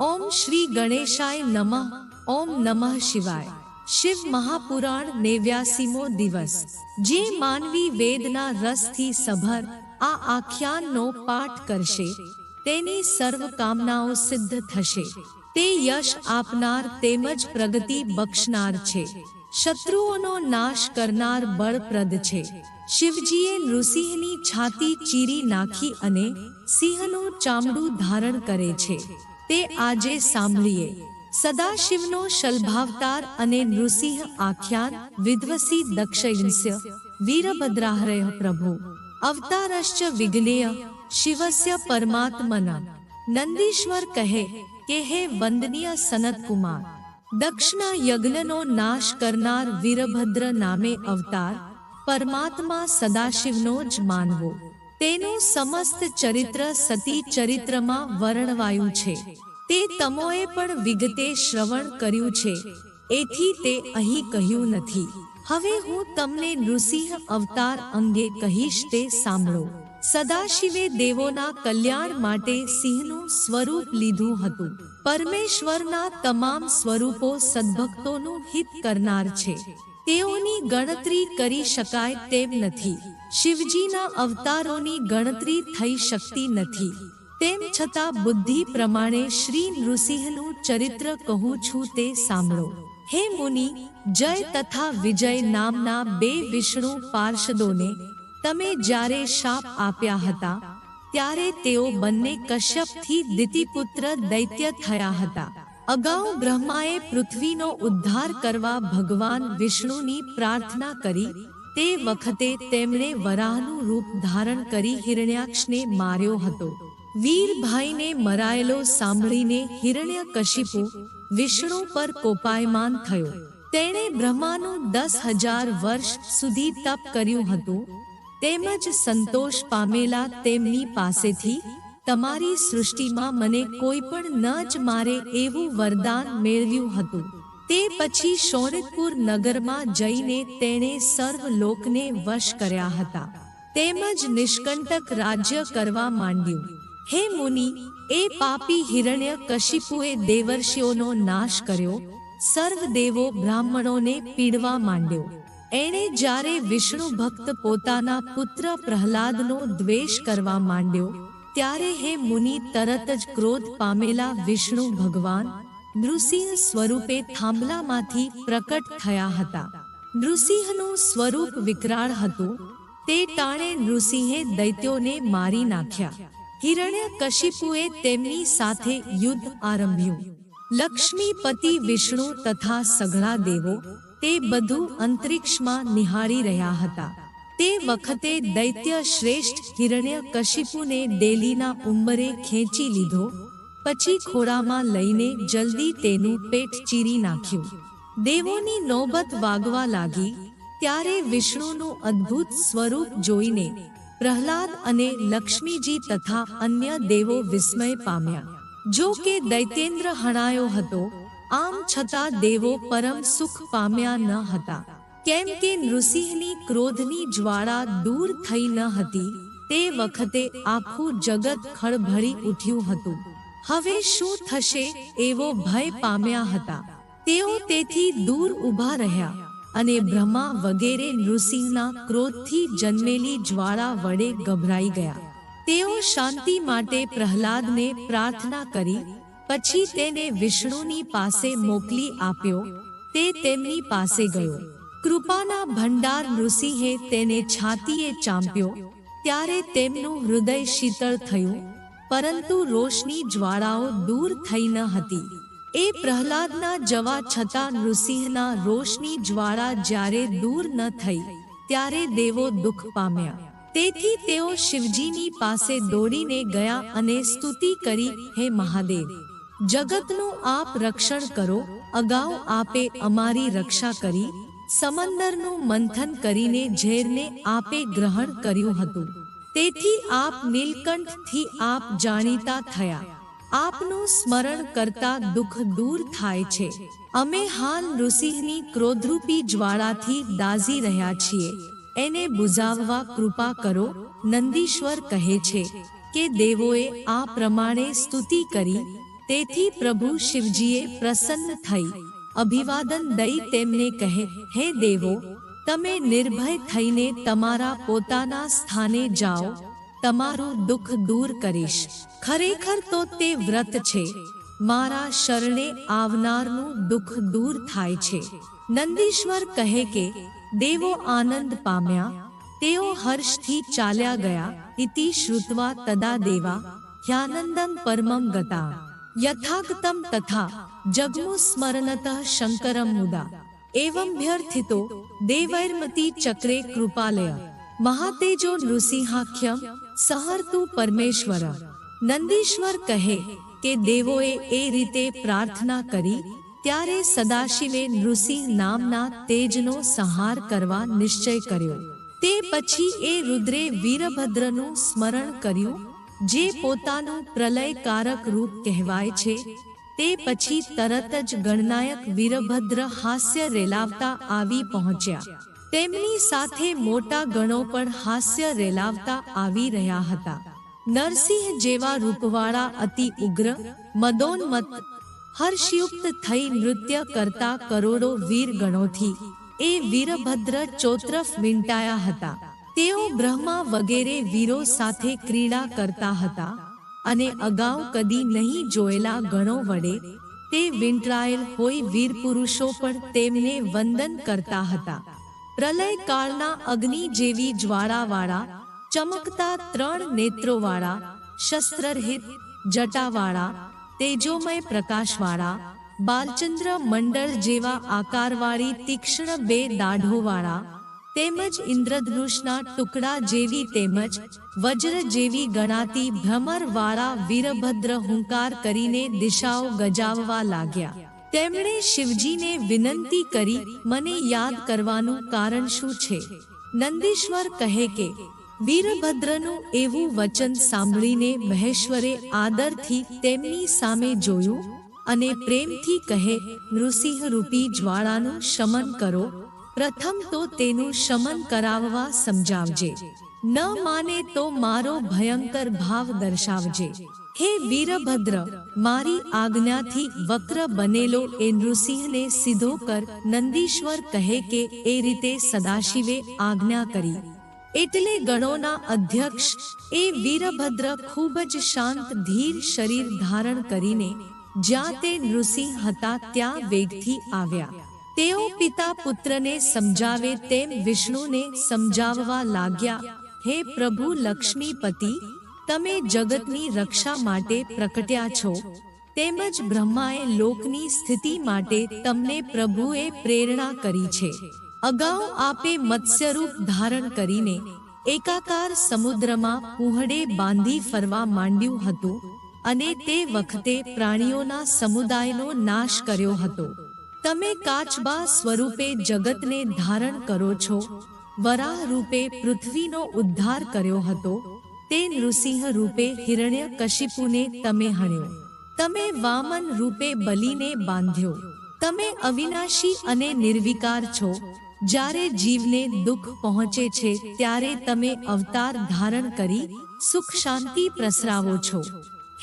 ઓમ શ્રી ગણેશાય નમઃ. ઓમ નમઃ શિવાય. શિવ મહાપુરાણ નેવ્યાસીમો દિવસ. જે માનવી વેદના રસથી સભર આ આખ્યાનનો પાઠ કરશે, તેની સર્વ કામનાઓ સિદ્ધ થશે. તે યશ આપનાર તેમજ પ્રગતિ બક્ષનાર છે. શત્રુઓનો નાશ કરનાર બળપ્રદ છે. શિવજીએ નૃસિંહની છાતી ચીરી નાખી અને સિંહનું ચામડું ધારણ કરે છે. તે આજે સાંભળીએ સદાશિવનો શલભાવતાર અને નૃસિંહ આખ્યાન વિધ્વસી દક્ષયંસ્ય વીરભદ્રાહરય પ્રભુ અવતારશ્ચ વિગ્નેય શિવસ્ય પરમાત્મન નંદીશ્વર કહે કે હે વંદનીય સનત કુમાર દક્ષના યજ્ઞનો નાશ કરનાર વીરભદ્ર નામે અવતાર પરમાત્મા સદાશિવનો જ માનવો તેનું સમસ્ત ચરિત્ર સતી ચરિત્રમાં વર્ણવાયું છે. તે તમોએ પણ વિગતે શ્રવણ કર્યું છે. એથી તે અહીં કહ્યું નથી. હવે હું તમને નૃસિંહ અવતાર અંગે કહીશ તે સાંભળો. સદાશિવે દેવોના કલ્યાણ માટે સિંહનું સ્વરૂપ લીધું હતું. પરમેશ્વરના તમામ સ્વરૂપો સદ્ભક્તોનું હિત કરનાર છે. તેઓની ગણતરી કરી શકાય તેમ નથી. શિવજીના અવતારોની ગણતરી થઈ શકતી નથી. તેમ છતાં બુદ્ધિ પ્રમાણે શ્રી નૃસિંહનું ચરિત્ર કહું છું તે સાંભળો. હે મુનિ, જય તથા વિજય નામના બે વિષ્ણુ પાર્ષદોને તમે જ્યારે શાપ આપ્યા હતા, ત્યારે તેઓ બંને કશ્યપથી દિતિપુત્ર દૈત્ય થયા હતા. અગાઉ બ્રહ્માએ પૃથ્વીનો ઉદ્ધાર કરવા ભગવાન વિષ્ણુની પ્રાર્થના કરી. તે વખતે તેમણે વરાહનું રૂપ ધારણ કરી હિરણ્યાક્ષને માર્યો હતો. વીરભાઈને મરાયેલો સાંભળીને હિરણ્યકશિપુ વિષ્ણુ પર કોપાયમાન થયો. તેણે બ્રહ્માનું દસ હજાર વર્ષ સુધી તપ કર્યું હતું. તેમજ સંતોષ પામેલા તેમની પાસેથી તમારી સૃષ્ટિમાં મને કોઈ પણ ન જ મારે એવું વરદાન મેળવ્યું હતું. તે પછી શોણિતપુર નગરમાં જઈને તેણે સર્વ લોકને વશ કર્યા હતા. તેમજ નિષ્કંટક રાજ્ય કરવા માંડ્યું. હે મુનિ, એ પાપી હિરણ્ય કશિપુએ દેવર્ષિઓનો નાશ કર્યો. સર્વ દેવો બ્રાહ્મણોને પીડવા માંડ્યો. એણે જ્યારે વિષ્ણુ ભક્ત પોતાના પુત્ર પ્રહલાદનો દ્વેષ કરવા માંડ્યો ત્યારે હે મુનિ, તરત જ ક્રોધ પામેલા વિષ્ણુ ભગવાન નૃસિંહ સ્વરૂપે થાંભલામાંથી પ્રકટ થયા હતા. નૃસિંહનું સ્વરૂપ વિકરાળ હતું. તે ટાણે નૃસિંહે દૈત્યોને મારી નાખ્યા. હિરણ્ય કશિપુએ તેમની સાથે યુદ્ધ આરંભ્યું. લક્ષ્મીપતિ વિષ્ણુ તથા સઘળા દેવો તે બધું અંતરિક્ષમાં નિહાળી રહ્યા હતા. તે વખતે દૈત્ય શ્રેષ્ઠ હિરણ્ય કશિપુને ડેલીના ઉંબરે ખેંચી લીધો, પછી ખોળામાં લઈને જલ્દી તેનું પેટ ચીરી નાખ્યું. દેવોની નોબત વાગવા લાગી, ત્યારે વિષ્ણુનું અદ્ભુત સ્વરૂપ જોઈને પ્રહલાદ અને લક્ષ્મીજી તથા અન્ય દેવો વિસ્મય પામ્યા. જો કે દૈત્યેન્દ્ર હણાયો હતો, આમ છતાં દેવો પરમ સુખ પામ્યા ન હતા. કેમ કે નૃસિંહની ક્રોધની જ્વાળા દૂર થઈ ન હતી, તે વખતે આખું જગત ખળભળી ઉઠ્યું હતું. હવે શું થશે એવો ભય પામ્યા હતા. તેઓ તેથી દૂર ઊભા રહ્યા અને બ્રહ્મા વગેરે નૃસિંહના ક્રોધથી જન્મેલી જ્વાળા વડે ગભરાઈ ગયા. તેઓ શાંતિ માટે પ્રહલાદને પ્રાર્થના કરી, પછી તેને વિષ્ણુની પાસે મોકલી આપ્યો, તે તેમની પાસે ગયો. કૃપાના ભંડાર નૃસિંહે તેને છાતીએ ચાંપ્યો. ત્યારે તેમનું હૃદય શીતળ થયું, પરંતુ રોષની જ્વાળાઓ દૂર થઈ ન હતી. એ પ્રહલાદના જવા છતાં નૃસિંહના રોષની જ્વાળા જ્યારે દૂર ન થઈ, ત્યારે દેવો દુઃખ પામ્યા. તેથી તેઓ શિવજીની પાસે દોડીને ગયા અને સ્તુતિ કરી, હે મહાદેવ, જગતનું આપ રક્ષણ કરો, અગાઉ આપે અમારી રક્ષા કરી સમંદરનું મંથન કરીને ઝેરને આપે ગ્રહણ કર્યું હતું. તેથી આપ નીલકંઠથી આપ જાણીતા થયા. આપનું સ્મરણ કરતા દુઃખ દૂર થાય છે. અમે હાલ ઋષિની ક્રોધરૂપી જ્વાળાથી દાઝી રહ્યા છીએ. એને બુઝાવવા કૃપા કરો, નંદીશ્વર કહે છે કે દેવોએ આ પ્રમાણે સ્તુતિ કરી, તેથી પ્રભુ શિવજીએ પ્રસન્ન થઈ. અભિવાદન દઈ તેમને કહે, હે દેવો, તમે નિર્ભય થઈને તમારા પોતાના સ્થાને જાઓ, તમારું દુઃખ દૂર કરીશ. ખરેખર તો તે વ્રત છે. મારા શરણે આવનારનું દુઃખ દૂર થાય છે. નંદીશ્વર કહે કે, દેવો આનંદ પામ્યા, તેઓ હર્ષથી ચાલ્યા ગયા, ઇતિ શ્રુત્વા તદા દેવા હ્યાનંદમ પરમમ ગતા. યથાગતમ તથા જગમુ સ્મરણતા શંકરમ મુદા એવંભ્યર્થિતો દેવૈર્મતી ચક્રે કૃપાલય મહાતેજો નૃસિંહાખ્યમ સહર્તુ પરમેશ્વર નંદીશ્વર કહે કે દેવોએ એ રીતે પ્રાર્થના કરી ત્યારે સદાશિવે નૃસિંહ નામના તેજનો સંહાર કરવા નિશ્ચય કર્યો તે પછી એ રુદ્રે વીરભદ્રનું સ્મરણ કર્યું જે પોતાનું પ્રલયકારક રૂપ કહેવાય છે તે પછી તરત જ ગણનાયક વીરભદ્ર હાસ્ય રેલાવતા આવી પહોંચ્યા. તેમની સાથે મોટા ગણો પણ હાસ્ય રેલાવતા આવી રહ્યા હતા. નરસિંહ જેવા રૂપવાળા અતિ ઉગ્ર મદોન્મત હર્ષયુક્ત થઈ નૃત્ય કરતા કરોડો વીર ગણોથી એ વીરભદ્ર ચોત્રફ વીંટાયા હતા. તેઓ બ્રહ્મા વગેરે વીરો સાથે ક્રીડા કરતા હતા. અને અગાઉ કદી નહીં જોયેલા ગણો વડે તે વિંટરાયેલ હોય વીર પુરુષો પણ તેમને વંદન કરતા હતા. પ્રલય કાળના અગ્નિ જેવી જ્વાળાવાળા, ચમકતા ત્રણ નેત્રોવાળા, શસ્ત્રરહિત, જટાવાળા, તેજોમય પ્રકાશવાળા, બાલચંદ્ર મંડળ જેવા આકારવાળી તીક્ષ્ણ બે દાઢોવાળા તેમજ ઇન્દ્રધનુષના ટુકડા જેવી તેમજ વજ્ર જેવી ગણાતી ભ્રમરવાળા વીરભદ્ર હુંકાર કરીને દિશાઓ ગજાવવા લાગ્યા. તેમણે શિવજીને વિનંતી કરી, મને યાદ કરવાનું કારણ શું છે? નંદીશ્વર કહે કે, વીરભદ્રનું એવું વચન સાંભળીને મહેશ્વરે આદરથી તેમની સામે જોયું અને પ્રેમથી કહે નૃસિંહ રૂપી જ્વાળાનું શમન કરો પ્રથમ તો તેનું શમન કરાવવા સમજાવજે. ન માને તો મારો ભયંકર ભાવ દર્શાવજે. હે વીરભદ્ર, મારી આજ્ઞાથી વક્ર બનેલો એ નૃસિંહને સીધો કર. નંદીશ્વર કહે કે એ રીતે સદાશિવે આજ્ઞા કરી. એટલે ગણોના અધ્યક્ષ, એ વીરભદ્ર ખૂબ જ શાંત, ધીર શરીર ધારણ કરીને જ્યાં તે નૃસિંહ હતા ત્યાં વેગથી આવ્યા. તેઓ પિતા પુત્રને સમજાવે તેમ વિષ્ણુને સમજાવવા લાગ્યા, હે પ્રભુ લક્ષ્મીપતિ, તમે જગતની રક્ષા માટે પ્રકટ્યા છો. તેમજ બ્રહ્માએ લોકની સ્થિતિ માટે તમને પ્રભુએ પ્રેરણા કરી છે. અગાઉ આપે મત્સ્યરૂપ ધારણ કરીને એકાકાર સમુદ્રમાં પૂહડે બાંધી ફરવા માંડ્યું હતું અને તે વખતે પ્રાણીઓના સમુદાયનો નાશ કર્યો હતો. તમે કાચબા સ્વરૂપે જગતને ધારણ કરો છો. વરાહ રૂપે પૃથ્વીનો ઉદ્ધાર કર્યો હતો. તે નૃસિંહ રૂપે હિરણ્ય કશિપુને તમે હણ્યો. તમે વામન રૂપે બલીને બાંધ્યો. તમે અવિનાશી અને નિર્વિકાર છો. જ્યારે જીવને દુઃખ પહોંચે છે, ત્યારે તમે અવતાર ધારણ કરી સુખ શાંતિ પ્રસરાવો છો.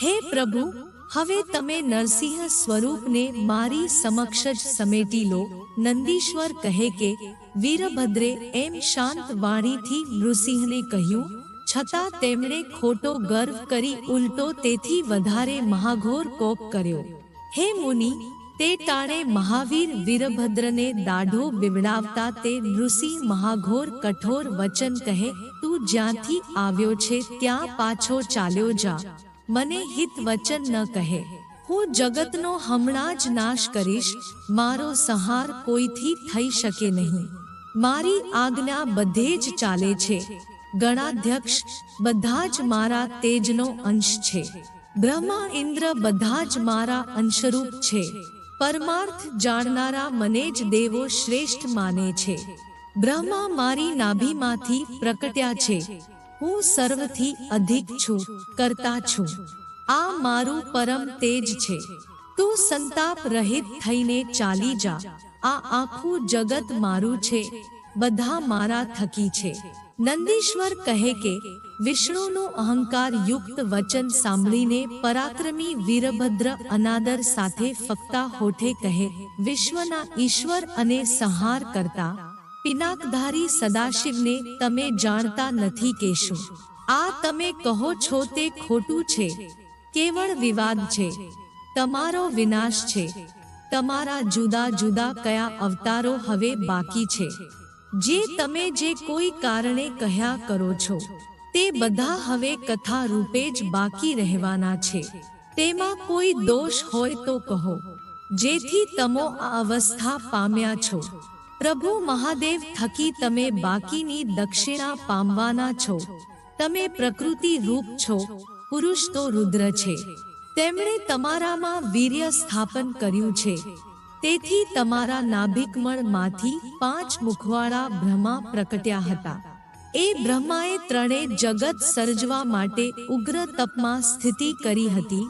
હે પ્રભુ હવે તમે નરસિંહ સ્વરૂપને મારી સમક્ષ જ સમેટી લો. નંદીશ્વર કહે કે, વીરભદ્રે એમ શાંત વાણીથી નૃસિંહને કહ્યું, છતાં તેમણે ખોટો ગર્વ કરી ઉલટો તેથી વધારે મહાઘોર કોપ કર્યો. હે મુનિ, તે ટાણે મહાવીર વીરભદ્રને દાઢો બિવડાવતા તે નૃસિંહ મહાઘોર કઠોર વચન કહે, તું જ્યાંથી આવ્યો છે, ત્યાં પાછો ચાલ્યો જા. મને હિત વચન ન કહે. હું જગતનો હમણાં જ નાશ કરીશ. મારો સંહાર કોઈથી થઈ શકે નહીં. મારી આજ્ઞા બધે જ ચાલે છે. ગણાધ્યક્ષ, બધા જ મારા તેજનો અંશ છે. બ્રહ્મા ઇન્દ્ર બધા જ મારા અંશરૂપ છે. પરમાર્થ જાણનારા મને જ દેવો શ્રેષ્ઠ માને છે. બ્રહ્મા મારી નાભીમાંથી પ્રકટ્યા છે. હું સર્વથી અધિક છું, કરતા છું. આ મારું પરમ તેજ છે. તું સંતાપ રહિત થઈને ચાલી જા. આ આખું જગત મારું છે. બધા મારા થકી છે. નંદીશ્વર કહે કે, વિષ્ણુનું અહંકાર યુક્ત વચન સાંભળીને પરાક્રમી વીરભદ્ર અનાદર સાથે ફક્તા હોઠે કહે, વિશ્વના ઈશ્વર અને સંહાર કરતા પિનાકધારી સદાશિવને તમે જાણતા નથી કેશો. આ તમે કહો છો તે ખોટું છે. કેવળ વિવાદ છે. તમારો વિનાશ છે. તમારા જુદા જુદા કયા અવતારો હવે બાકી છે. જે તમે જે કોઈ કારણે કહ્યા કરો છો, તે બધા હવે કથા રૂપે જ બાકી રહેવાના છે. તેમાં કોઈ દોષ હોય તો કહો. જેથી તમો આ અવસ્થા પામ્યા છો. પ્રભુ મહાદેવ થકી તમે બાકીની દક્ષિણા પામવાના છો. તમે પ્રકૃતિ રૂપ છો, પુરુષ તો રુદ્ર છે. તેમણે તમારામાં વીર્ય સ્થાપન કર્યું છે. તેથી તમારા નાભિકમળમાંથી પાંચ મુખવાળા બ્રહ્મા પ્રકટ્યા હતા. એ બ્રહ્માએ ત્રણે જગત સર્જવા માટે ઉગ્ર તપમાં સ્થિતિ કરી હતી.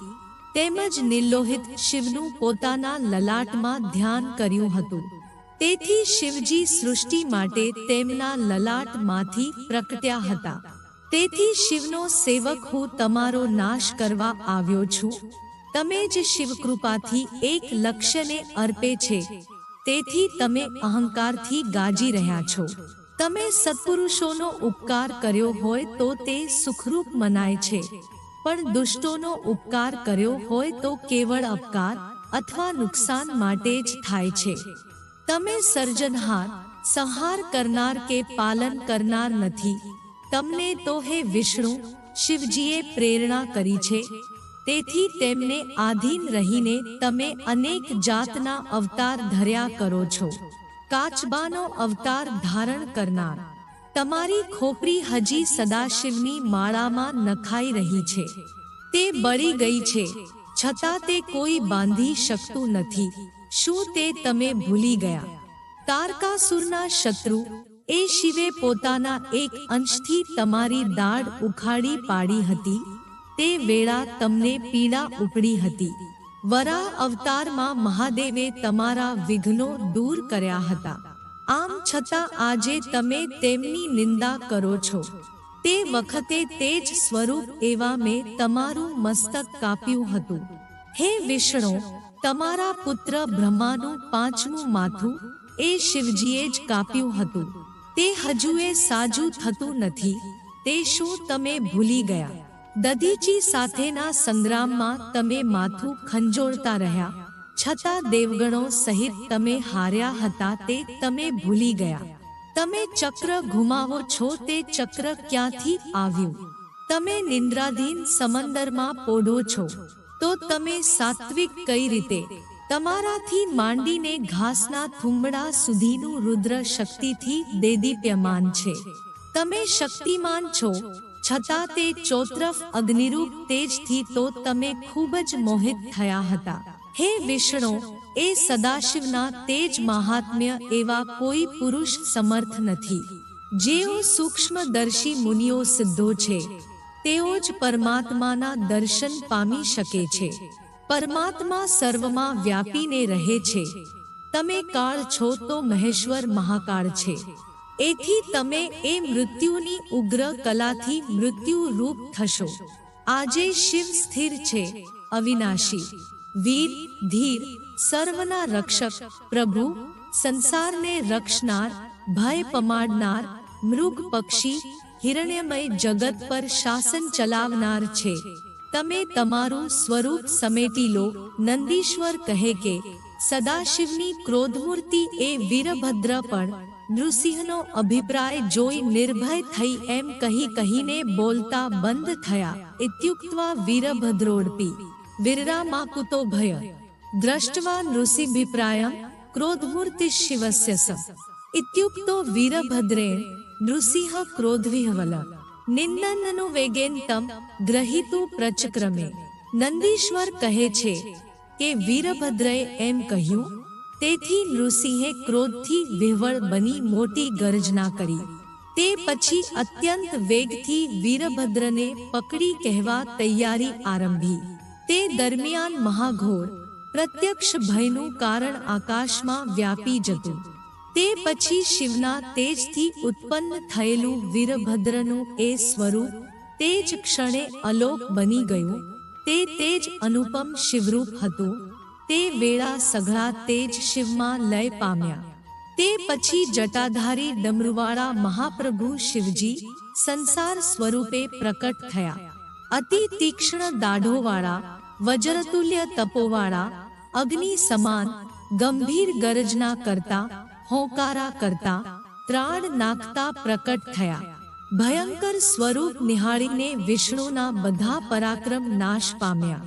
તેમજ નિર્લોહિત શિવનું પોતાના લલાટમાં ધ્યાન કર્યું હતું. તેથી શિવજી સૃષ્ટિ માટે તેમના લલાટમાંથી પ્રકટ્યા હતા. તેથી શિવનો સેવક હું તમારો નાશ કરવા આવ્યો છું. તમે જ શિવ કૃપાથી એક લક્ષ્યને અર્પે છે. તેથી તમે અહંકારથી ગાજી રહ્યા છો. તમે સત્પુરુષોનો ઉપકાર કર્યો હોય તો તે સુખરૂપ મનાય છે. પણ દુષ્ટોનો ઉપકાર કર્યો હોય તો કેવળ અપકાર અથવા નુકસાન માટે જ થાય છે. તમે સર્જનહાર, સંહાર કરનાર કે પાલન કરનાર નથી. તમને તો હે વિષ્ણુ, શિવજીએ પ્રેરણા કરી છે. તેથી તેમને આધીન રહીને તમે અનેક જાતના અવતાર ધર્યા કરો છો. કાચબાનો અવતાર ધારણ કરનાર. તમારી ખોપરી હજી સદાશિવની માળામાં નખાઈ રહી છે. તે બળી ગઈ છે. છતાં તે કોઈ બાંધી શકતું નથી. શું તે તમે ભૂલી ગયા? તારકાસુરના શત્રુ, એ શિવે પોતાના એક અંશથી તમારી દાઢ ઉખાડી પાડી હતી. તે વેળા તમને પીડા ઉપડી હતી. વરા અવતારમાં મહાદેવે તમારા વિઘ્નો દૂર કર્યા હતા. આમ છતાં આજે તમે તેમની નિંદા કરો છો. તે વખતે તે જ સ્વરૂપ એવા મેં તમારું મસ્તક કાપ્યું હતું. હે વિષ્ણુ તમારા પુત્ર બ્રહ્માનું પાંચમું માથું એ શિવજીએ જ કાપ્યું હતું. તે હજુએ સાજું થતું નથી. તે શું તમે ભૂલી ગયા? દધીચી સાથેના સંગ્રામમાં તમે માથું ખંજોળતા રહ્યા. છતાં દેવગણો સહિત તમે હાર્યા હતા તે તમે ભૂલી ગયા. તમે ચક્ર ઘુમાવો છો તે ચક્ર ક્યાંથી આવ્યું? તમે નિંદ્રાધીન સમંદરમાં પોઢો છો. તો તમે સાત્વિક કઈ રીતે? તમારાથી માંડીને ઘાસના થુંબડા સુધીનું રુદ્ર શક્તિથી દેદીપ્યમાન છે. તમે શક્તિમાન છો, છતાં તે ચોતરફ અગ્નિરૂપ તેજથી તો તમે ખૂબ જ મોહિત થયા હતા. હે વિષ્ણુ, એ સદાશિવના તેજ મહાત્મ્ય એવા કોઈ પુરુષ સમર્થ નથી. જેઓ સૂક્ષ્મદર્શી મુનિઓ સિદ્ધો છે. તેઓ જ પરમાત્માના દર્શન પામી શકે છે. પરમાત્મા સર્વમાં વ્યાપીને રહે છે. તમે કાળ છો તો મહેશ્વર મહાકાળ છે. એથી તમે એ મૃત્યુની ઉગ્ર કલાથી મૃત્યુ રૂપ થશો. આજે શિવ સ્થિર છે, અવિનાશી. વીર, ધીર, સર્વના રક્ષક, પ્રભુ, સંસારને રક્ષનાર, ભય પમાડનાર, મૃગ પક્ષી હિરણ્યમય જગત પર શાસન ચલાવનાર છે. તમે તમારું સ્વરૂપ સમેટી લો. નંદીશ્વર કહે કે, સદાશિવની ક્રોધમૂર્તિ એ વીરભદ્ર પણ. નૃસિંહનો અભિપ્રાય જોઈ નિર્ભય થઈ એમ કહી કહીને બોલતા બંધ થયા. ઇત્યુક્ત્વા વીરભદ્રોડપી. વિરરામાકુતો ભય. દ્રષ્ટવા નૃસિભિપ્રાય ક્રોધમૂર્તિ શિવસ્ય સ. ઇત્યુક્તો વીરભદ્રેણ નૃસિંહ ક્રોધવિહવલ નિંદનનું વેગેન તમ ગ્રહિતું પ્રચક્રમે નંદીશ્વર કહે છે કે વીરભદ્રએ એમ કહ્યું તેથી નૃસિંહે ક્રોધથી વિહવળ બની મોટી ગર્જના કરી તે પછી અત્યંત વેગથી વીરભદ્રને પકડી કહેવા તૈયારી આરંભી તે દરમિયાન મહાઘોર પ્રત્યક્ષ ભયનું કારણ આકાશમાં વ્યાપી જતું તે પછી શિવના તેજથી ઉત્પન્ન થયેલું વીરભદ્રનું એ સ્વરૂપ તે જ ક્ષણે અલોક બની ગયું. તે તેજ અનુપમ શિવરૂપ હતું. તે વેળા સઘળા તેજ શિવમાં લય પામ્યા. તે પછી જટાધારી ડમરુવાળા મહાપ્રભુ શિવજી સંસાર સ્વરૂપે પ્રકટ થયા. અતિ તીક્ષ્ણ દાઢોવાળા, વજ્રતુલ્ય તપોવાળા, અગ્નિ સમાન, ગંભીર ગરજના કરતા હોંકારા કરતા ત્રાણ નાખતા પ્રકટ થયા. ભયંકર સ્વરૂપ નિહાળીને વિષ્ણુના બધા પરાક્રમ નાશ પામ્યા.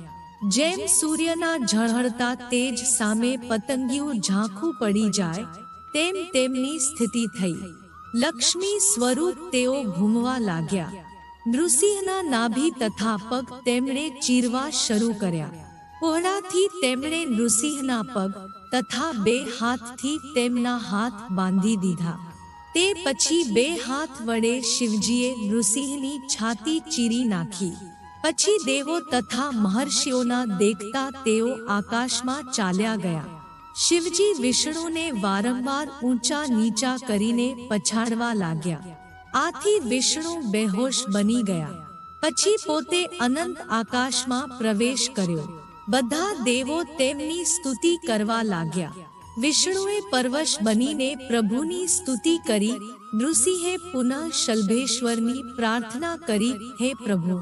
જેમ સૂર્યના ઝળહળતા તેજ સામે પતંગિયું ઝાંખું પડી જાય, તેમ તેમની સ્થિતિ થઈ. લક્ષ્મી સ્વરૂપ તેઓ ઘૂમવા લાગ્યા. નૃસિંહના નાભી તથા પગ તેમણે ચીરવા શરૂ કર્યા. પહોળાથી તેમણે નૃસિંહના પગ તથા બે હાથથી તેમના હાથ બાંધી દીધા. તે પછી બે હાથ વડે શિવજીએ નૃસિંહની છાતી ચીરી નાખી. પછી દેવો તથા મહર્ષિઓના દેખતા તેઓ આકાશમાં ચાલ્યા ગયા. શિવજી વિષ્ણુને વારંવાર ઊંચા નીચા કરીને પછાડવા લાગ્યા. આથી વિષ્ણુ બેહોશ બની ગયા. પછી પોતે અનંત આકાશમાં પ્રવેશ કર્યો. બધા દેવો તેમની સ્તુતિ કરવા લાગ્યા. વિષ્ણુએ પરવશ બનીને પ્રભુની સ્તુતિ કરી, નૃસિંહે પુનઃ શલ્ભેશ્વરની પ્રાર્થના કરી, હે પ્રભુ,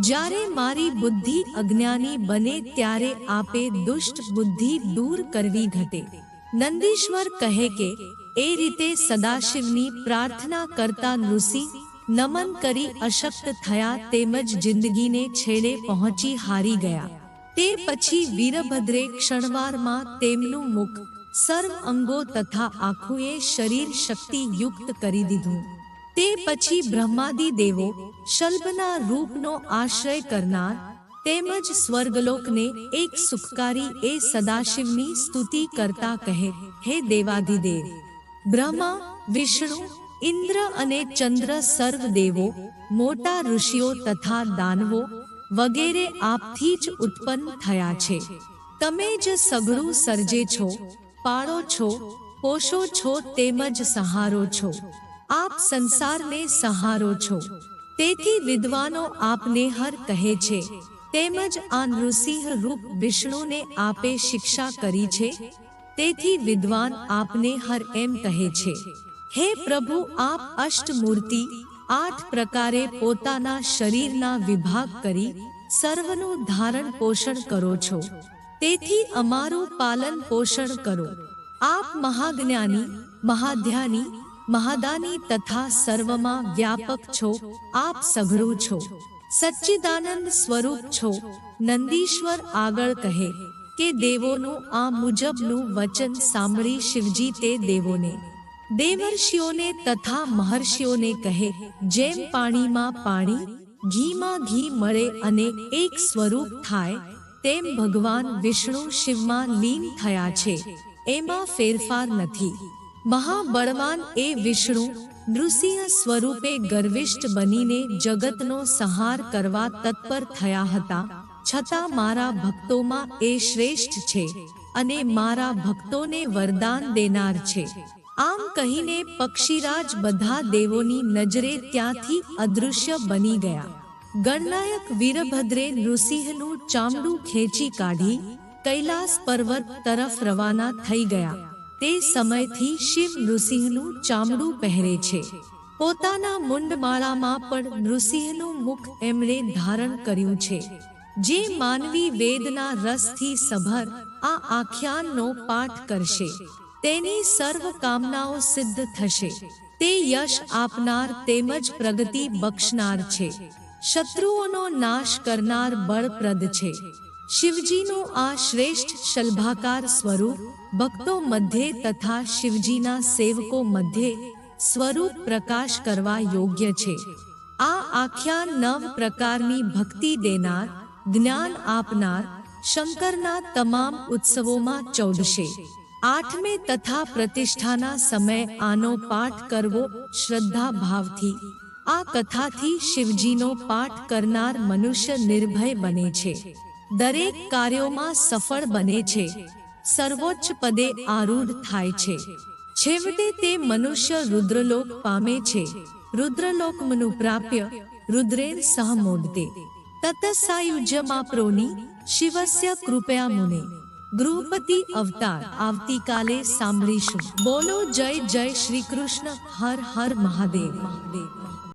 જ્યારે મારી બુદ્ધિ અજ્ઞાની બને ત્યારે આપે દુષ્ટ બુદ્ધિ દૂર કરવી ઘટે. નંદીશ્વર કહે કે, એ રીતે સદાશિવની પ્રાર્થના કરતા નૃસિંહ, નમન કરી અશક્ત થયા તેમજ જિંદગીને છેડે પહોંચી હારી ગયા. તે પછી વીરભદ્રે ક્ષણવારમાં તેમનું મુખ સર્વ અંગો તથા આખુએ શરીર શક્તિ યુક્ત કરી દીધું. તે પછી બ્રહ્માદિ દેવો શલ્ભના રૂપનો આશ્રય કરનાર તેમજ સ્વર્ગલોકને એક સુખકારી એ સદાશિવની સ્તુતિ કરતા કહે, હે દેવાધિદેવ બ્રહ્મા, વિષ્ણુ, ઇન્દ્ર અને ચંદ્ર સર્વ દેવો મોટા ઋષિઓ તથા દાનવો વગેરે આપથી જ ઉત્પન્ન થયા છે. તમે જ સઘળું સર્જે છો, પાળો છો, પોષો છો, તેમજ સહારો છો. આપ સંસારને સહારો છો. તેથી વિદ્વાનો આપને હર કહે છે. તેમજ આ નૃસિંહ રૂપ વિષ્ણુને આપે શિક્ષા કરી છે. તેથી વિદ્વાન આપને હર એમ કહે છે. હે પ્રભુ, આપ અષ્ટમૂર્તિ આઠ પ્રકારે પોતાના શરીરના વિભાગ કરી સર્વનું ધારણ પોષણ કરો છો. તેથી અમારું પાલન પોષણ કરો. આપ મહાજ્ઞાની, મહાધ્યાની, મહાદાની તથા સર્વમાં વ્યાપક છો. આપ સઘળું છો. સચ્ચિદાનંદ સ્વરૂપ છો. નંદીશ્વર આગળ કહે કે દેવોનું આ મુજબનું વચન સાંભળી શિવજી તે દેવોને દેવર્ષિઓને તથા મહર્ષિઓને કહે, જેમ પાણીમાં પાણી, ઘીમાં ઘી મળે અને એક સ્વરૂપ થાય, તેમ ભગવાન વિષ્ણુ શિવમાં લીન થયા છે. એમાં ફેરફાર નથી. મહાબળવાન એ વિષ્ણુ નૃસિંહ સ્વરૂપે ગર્વિષ્ઠ બનીને જગતનો સંહાર કરવા તત્પર થયા હતા. છતાં મારા ભક્તોમાં એ શ્રેષ્ઠ છે અને મારા ભક્તોને વરદાન દેનાર છે. આમ કહીને પક્ષીરાજ બધા દેવોની નજરે ત્યાંથી અદૃશ્ય બની ગયા. ગણનાયક વીરભદ્રે નૃસિંહનું ચામડું ખેંચી કાઢી કૈલાસ પર્વત તરફ રવાના થઈ ગયા. તે સમયથી શિવ નૃસિંહનું ચામડું પહેરે છે. પોતાના મુંડમાળામાં પણ નૃસિંહનું મુખ એમણે ધારણ કર્યું છે. જે માનવી વેદના રસથી સભર આ આખ્યાનનો પાઠ કરશે. તેની સર્વ કામનાઓ સિદ્ધ થશે. તે યશ આપનાર તેમજ પ્રગતિ બક્ષનાર છે. શત્રુઓનો નાશ કરનાર બળપ્રદ છે. શિવજીનું આ શ્રેષ્ઠ શલભાકાર સ્વરૂપ ભક્તો મધ્યે તથા શિવજીના સેવકો મધ્યે સ્વરૂપ પ્રકાશ કરવા યોગ્ય છે. આ આખ્યાન નવ પ્રકારની ભક્તિ દેનાર, જ્ઞાન આપનાર, શંકરના તમામ ઉત્સવોમાં ચૌદશે. આઠમે તથા પ્રતિષ્ઠાના સમય આનો પાઠ કરવો શ્રદ્ધા ભાવથી આ કથાથી શિવજીનો પાઠ કરનાર મનુષ્ય નિર્ભય બને છે. દરેક કાર્યોમાં સફળ બને છે. સર્વોચ્ચ પદે આરૂઢ થાય છે. છેવટે તે મનુષ્ય રુદ્રલોક પામે છે. રુદ્રલોકમનુ પ્રાપ્ય રુદ્રેન સહ મોદતે તતસાયુજ્યમાપ્રોની શિવસ્ય કૃપયા મુને. ગૃહપતિ અવતાર આવતીકાલે સાંભળીશું. બોલો જય જય શ્રી કૃષ્ણ. હર હર મહાદેવ મહાદેવ.